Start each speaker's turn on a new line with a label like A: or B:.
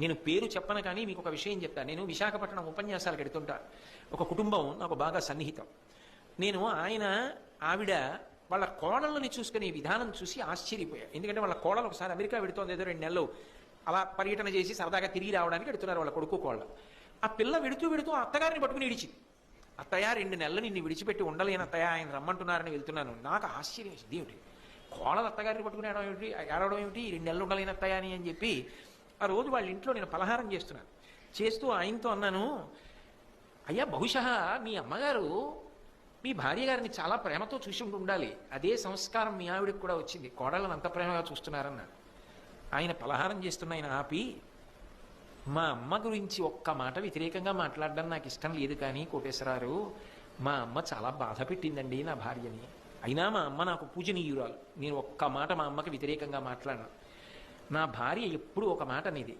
A: నేను పేరు చెప్పను కానీ మీకు ఒక విషయం చెప్తాను నేను విశాఖపట్నం ఉపన్యాసాలు కడుతుంటా. ఒక కుటుంబం నాకు బాగా సన్నిహితం. నేను ఆయన ఆవిడ వాళ్ళ కోడళ్ళని చూసుకునే విధానం చూసి ఆశ్చర్యపోయా. ఎందుకంటే వాళ్ళ కోడలు ఒకసారి అమెరికా పెడుతోంది ఏదో రెండు నెలలు. అలా పర్యటన చేసి సరదాగా తిరిగి రావడానికి పెడుతున్నారు వాళ్ళ కొడుకు కోళ్ళ ఆ పిల్ల వెడుతూ వెడుతూ అత్తగారిని పట్టుకుని ఇడిచింది అత్తయ్య రెండు నెలలు నిన్ను విడిచిపెట్టి ఉండలేను అత్తయ్య ఆయన రమ్మంటున్నారని వెళ్తున్నాను. నాకు ఆశ్చర్యం వేసింది. ఏమిటి కోడలు అత్తగారిని పట్టుకుని ఏడవడం ఏమిటి? ఏడవడం ఏమిటి? రెండు నెలలు ఉండలేని అత్తయ్య అని అని చెప్పి ఆ రోజు వాళ్ళ ఇంట్లో నేను పలహారం చేస్తున్నాను. చేస్తూ ఆయనతో అన్నాను అయ్యా బహుశా మీ అమ్మగారు మీ భార్య గారిని చాలా ప్రేమతో చూసి ఉండాలి. అదే సంస్కారం మీ ఆవిడకి కూడా వచ్చింది. కోడళ్ళని అంత ప్రేమగా చూస్తున్నారన్నాడు ఆయన పలహారం చేస్తున్న ఆయన ఆపి మా అమ్మ గురించి ఒక్క మాట వ్యతిరేకంగా మాట్లాడడం నాకు ఇష్టం లేదు కానీ కోటేశ్వరారు మా అమ్మ చాలా బాధ పెట్టిందండి నా భార్యని. అయినా మా అమ్మ నాకు పూజనీయురాలు. నేను ఒక్క మాట మా అమ్మకి వ్యతిరేకంగా మాట్లాడను. నా భార్య ఎప్పుడు ఒక మాట అనేది.